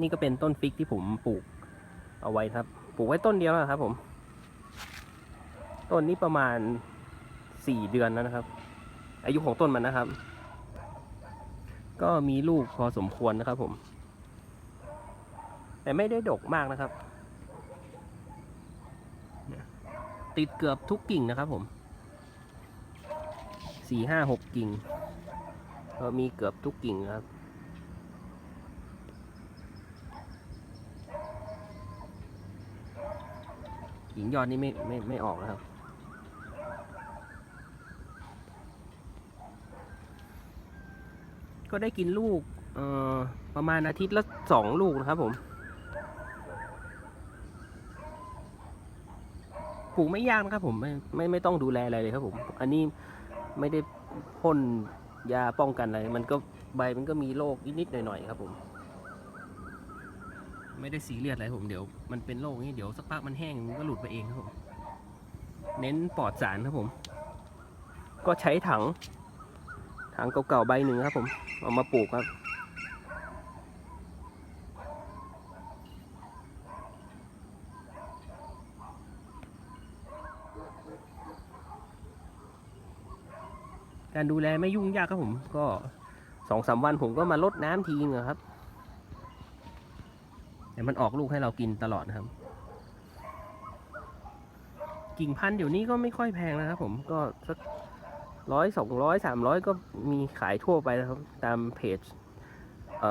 นี่ก็เป็นต้นฟิกที่ผมปลูกเอาไว้ครับ ปลูกไว้ต้นเดียวนะครับ ผม ต้นนี้ประมาณสี่เดือนแล้วนะครับ อายุของต้นมันนะครับ ก็มีลูกพอสมควรนะครับ ผม แต่ไม่ได้ดกมากนะครับ ติดเกือบทุกกิ่งนะครับผมสี่ห้าหกกิ่งก็มีเกือบทุกกิ่งนะครับ กิ่งยอดนี่ไม่ไม่ไม่ออกนะครับ ก็ได้กินลูกเอ่อประมาณอาทิตย์ละสองลูกนะครับผมปลูกไม่ยากนะครับผมไม่ไม่ไม่ต้องดูแลอะไรเลยครับผม อันนี้ไม่ได้พ่นยาป้องกันอะไร มันก็ใบมันก็มีโรคนิดๆหน่อยๆครับผม ไม่ได้ซีเรียสอะไรผมเดี๋ยวมันเป็นโรคนี้เดี๋ยวสักพักมันแห้งมันก็หลุดไปเองครับผมเน้นปลอดสารครับผม ก็ใช้ถัง ถังเก่าๆใบหนึ่งครับผมเอามาปลูกครับการดูแลไม่ยุ่งยากครับผม ก็สองสามวันผมก็มาลดน้ำทีนึงอะครับ มันออกลูกให้เรากินตลอดนะครับ กิ่งพันธุ์เดี๋ยวนี้ก็ไม่ค่อยแพงนะครับผมก็สักร้อยสองร้อยสามร้อยก็มีขายทั่วไปนะครับ ตามเพจเ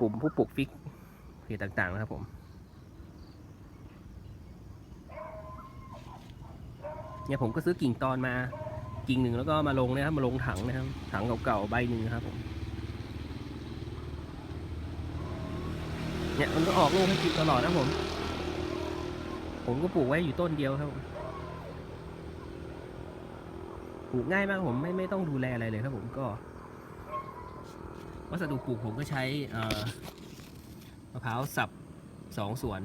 กลุ่มผู้ปลูกฟิกเพจต่างๆนะครับผมเนี่ยผมก็ซื้อกิ่งตอนมากิ่งหนึ่งแล้วก็มาลงนะครับมาลงถังนะครับถังเก่าๆใบหนึ่งนะครับผม เนี่ยมันก็ออกลูกให้กินตลอดนะผม ผมก็ปลูกไว้อยู่ต้นเดียวครับผมปลูกง่ายมากผมไม่ไม่ต้องดูแลอะไรเลยครับผมก็ วัสดุปลูกผมก็ใช้มะพร้าวสับสองส่วน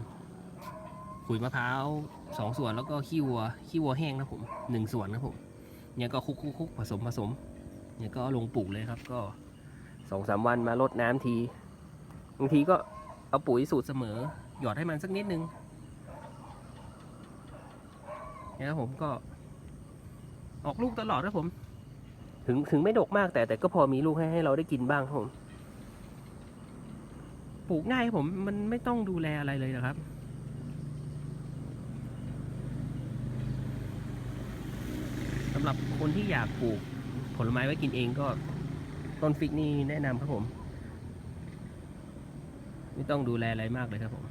ขุยมะพร้าวสองส่วนแล้วก็ขี้วัวขี้วัวแห้งนะผมหนึ่งส่วนครับผมเนี่ยก็คุกคุกคุกผสมผสมเนี่ยก็ลงปลูกเลยครับ ก็สองสามวันมาลดน้ำทีบางทีก็ เอาปุ๋ยสูตรเสมอ หยอดให้มันสักนิดนึงเนี่ยครับผมก็ ออกลูกตลอดครับผม ถึงถึงไม่ดกมากแต่แต่ก็พอมีลูกให้ให้เราได้กินบ้างครับผมปลูกง่ายครับผมมันไม่ต้องดูแลอะไรเลยนะครับสำหรับคนที่อยากปลูกผลไม้ไว้กินเองก็ต้นฟิกนี่แนะนำครับผม ไม่ต้องดูแลอะไรมากเลยครับผม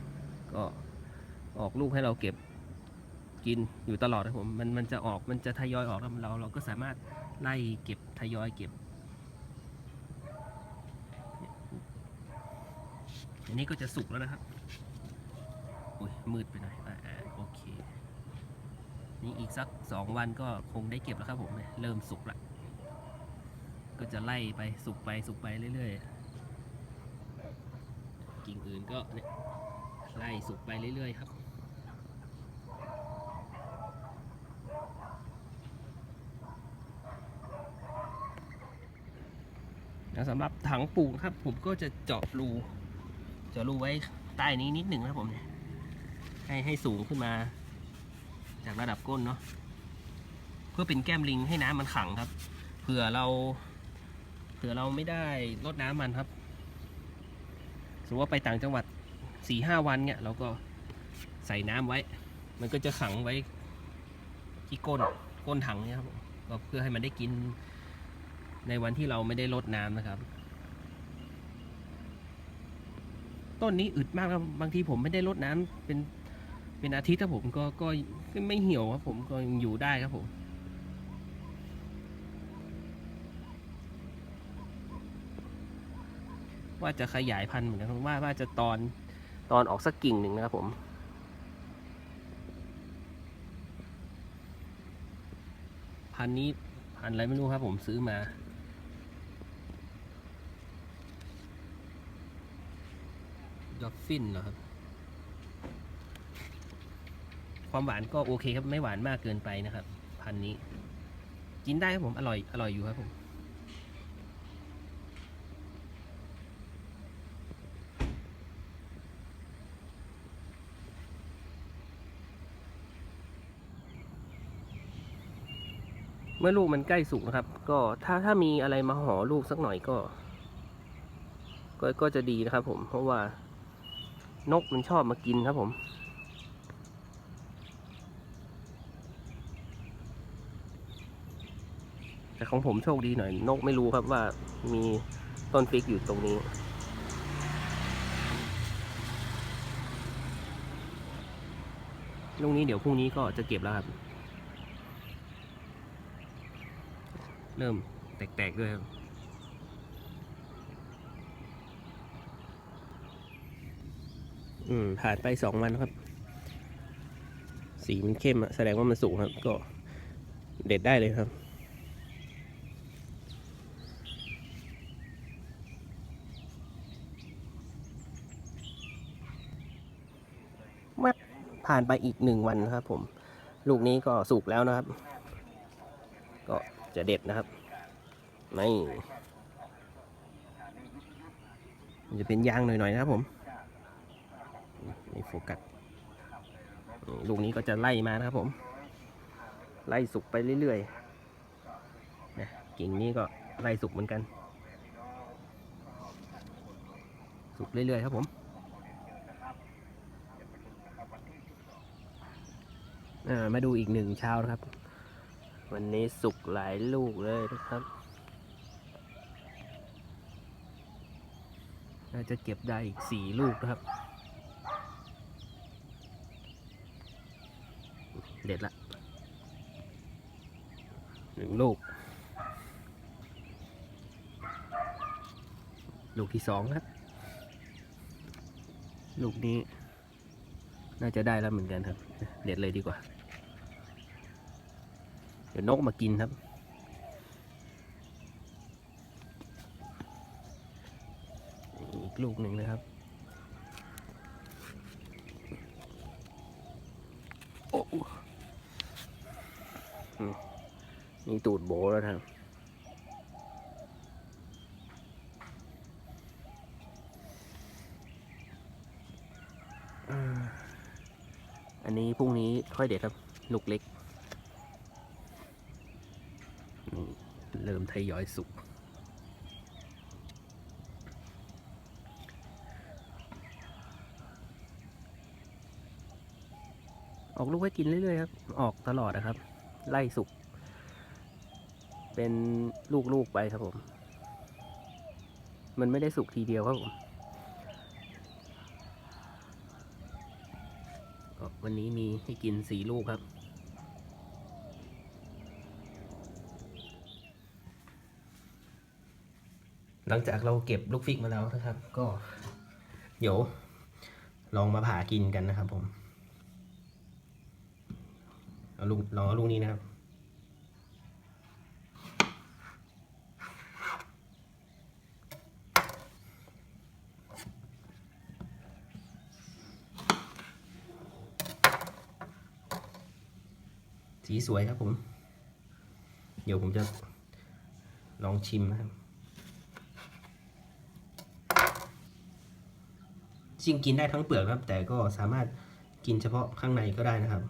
ก็ออกลูกให้เราเก็บกินอยู่ตลอดครับผมมันมันจะออกมันจะทยอยออกแล้วเราเราก็สามารถไล่เก็บทยอยเก็บ อันนี้ก็จะสุกแล้วนะครับโอ้ยมืดไปหน่อยอ่าโอเคนี่อีกสักสองวันก็คงได้เก็บแล้วครับผมเริ่มสุกละก็จะไล่ไปสุกไปสุกไปเรื่อยๆ กิ่งอื่นก็เนี่ยไล่สุกไปเรื่อย ๆ ครับ แล้วสำหรับถังปลูกครับ ผมก็จะเจาะรู เจาะรูไว้ใต้นี้นิดหนึ่งนะครับผมเนี่ยให้ให้สูงขึ้นมา จากระดับก้นเนาะเพื่อเป็นแก้มลิงให้น้ำมันขังครับเผื่อเราเผื่อเราไม่ได้รดน้ำมันครับ สมมติว่าไปต่างจังหวัดสี่ห้าวันเนี่ยเราก็ใส่น้ำไว้ มันก็จะขังไว้ที่ก้นก้นถังเนี่ยครับผมก็เพื่อให้มันได้กินในวันที่เราไม่ได้รดน้ำนะครับ ต้นนี้อึดมากครับบางทีผมไม่ได้รดน้ำเป็นเป็นอาทิตย์ครับผมก็ก็ไม่เหี่ยวครับผมก็ยังอยู่ได้ครับผม ว่าจะขยายพันธุ์เหมือนกันครับว่าว่าจะตอนตอนออกสักกิ่งหนึ่งนะครับผมพันธุ์นี้พันธุ์อะไรไม่รู้ครับผมซื้อมาดอฟฟินเหรอครับ ความหวานก็โอเคครับ ไม่หวานมากเกินไปนะครับ พันธุ์นี้ กินได้ครับผม อร่อย อร่อยอยู่ครับผม เมื่อลูกมันใกล้สุกนะครับ ก็ถ้าถ้ามีอะไรมาห่อลูกสักหน่อยก็ ก็ก็จะดีนะครับ ผม เพราะว่านกมันชอบมากินครับผม แต่ของผมโชคดีหน่อย นกไม่รู้ครับว่ามีต้นฟิกอยู่ตรงนี้ลูกนี้เดี๋ยวพรุ่งนี้ก็จะเก็บแล้วครับ เริ่มแตกๆด้วยครับอืมผ่านไปสองวันครับ สีมันเข้มอะแสดงว่ามันสูงครับ ก็เด็ดได้เลยครับแวบผ่านไปอีกหนึ่งวันนะครับผม ลูกนี้ก็สุกแล้วนะครับก็ จะเด็ดนะครับไม่จะเป็นยางหน่อยๆนะครับผมนี่โฟกัสลูกนี้ก็จะไล่มานะครับผม ไล่สุกไปเรื่อยๆนะกิ่งนี้ก็ไล่สุกเหมือนกัน สุกเรื่อยๆครับผมมาดูอีกหนึ่งเช้านะครับ วันนี้สุกหลายลูกเลยนะครับ น่าจะเก็บได้อีกสี่ลูกนะครับ เด็ดละหนึ่งลูก ลูกที่สองครับ ลูกนี้ น่าจะได้แล้วเหมือนกันครับ เด็ดเลยดีกว่า เดี๋ยวนกมากินครับ อีกลูกหนึ่งนะครับ โอ้มนี่ตูดโบแล้วครับอันนี้พรุ่งนี้ค่อยเด็ดครับ ลูกเล็ก เริ่มทยอยสุก ออกลูกให้กินเรื่อยๆครับ ออกตลอดนะครับ ไล่สุก เป็นลูกๆไปครับผม มันไม่ได้สุกทีเดียวครับผม วันนี้มีให้กินสีลูกครับ หลังจากเราเก็บลูกฟิกมาแล้วนะครับ ก็เดี๋ยวลองมาผ่ากินกันนะครับ ผมเอาลูกลองเอาลูกนี้นะครับสีสวยครับผม เดี๋ยวผมจะลองชิมนะครับ จริงกินได้ทั้งเปลือกครับ แต่ก็สามารถกินเฉพาะข้างในก็ได้นะครับ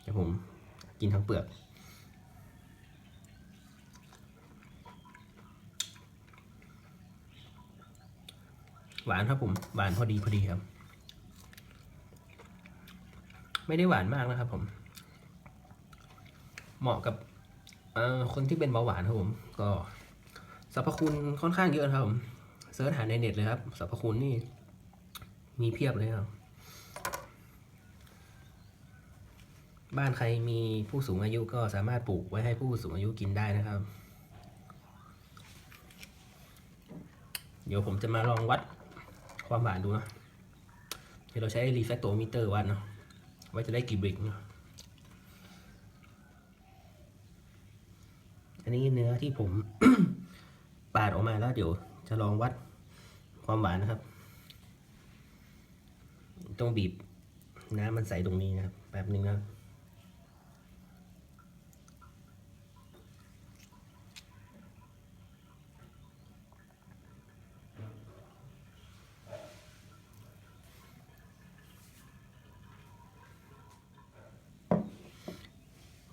เดี๋ยวผมกินทั้งเปลือก หวานครับผม หวานพอดีพอดีครับ ไม่ได้หวานมากนะครับผม เหมาะกับคนที่เป็นเบาหวานครับผม ก็ รรพคุณค่อนข้างเยอะครับผมเสิร์ชหาในเน็ตเลยครับสรรพคุณนี่ มีเพียบเลยครับ บ้านใครมีผู้สูงอายุก็สามารถปลูกไว้ให้ผู้สูงอายุกินได้นะครับ เดี๋ยวผมจะมาลองวัดความหวานดูนะเดี๋ยวเราใช้รีแฟกโตมิเตอร์วัดเนาะว่าจะได้กี่บริกเนาะอันนี้เนื้อที่ผม ดออกมาแล้วเดี๋ยวจะลองวัดความหวานนะครับ ต้องบีบน้ำมันใสตรงนี้นะครับแป๊บนึงนะครับ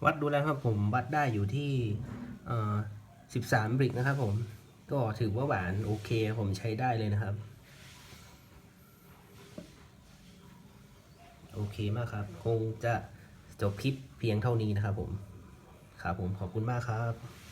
วัดดูแล้วครับผมวัดได้อยู่ที่เอ่อสิบสามบริกนะครับผม ก็ถือว่าหวานโอเคผมใช้ได้เลยนะครับ โอเคมากครับ คงจะจบคลิปเพียงเท่านี้นะครับผม ครับผมขอบคุณมากครับ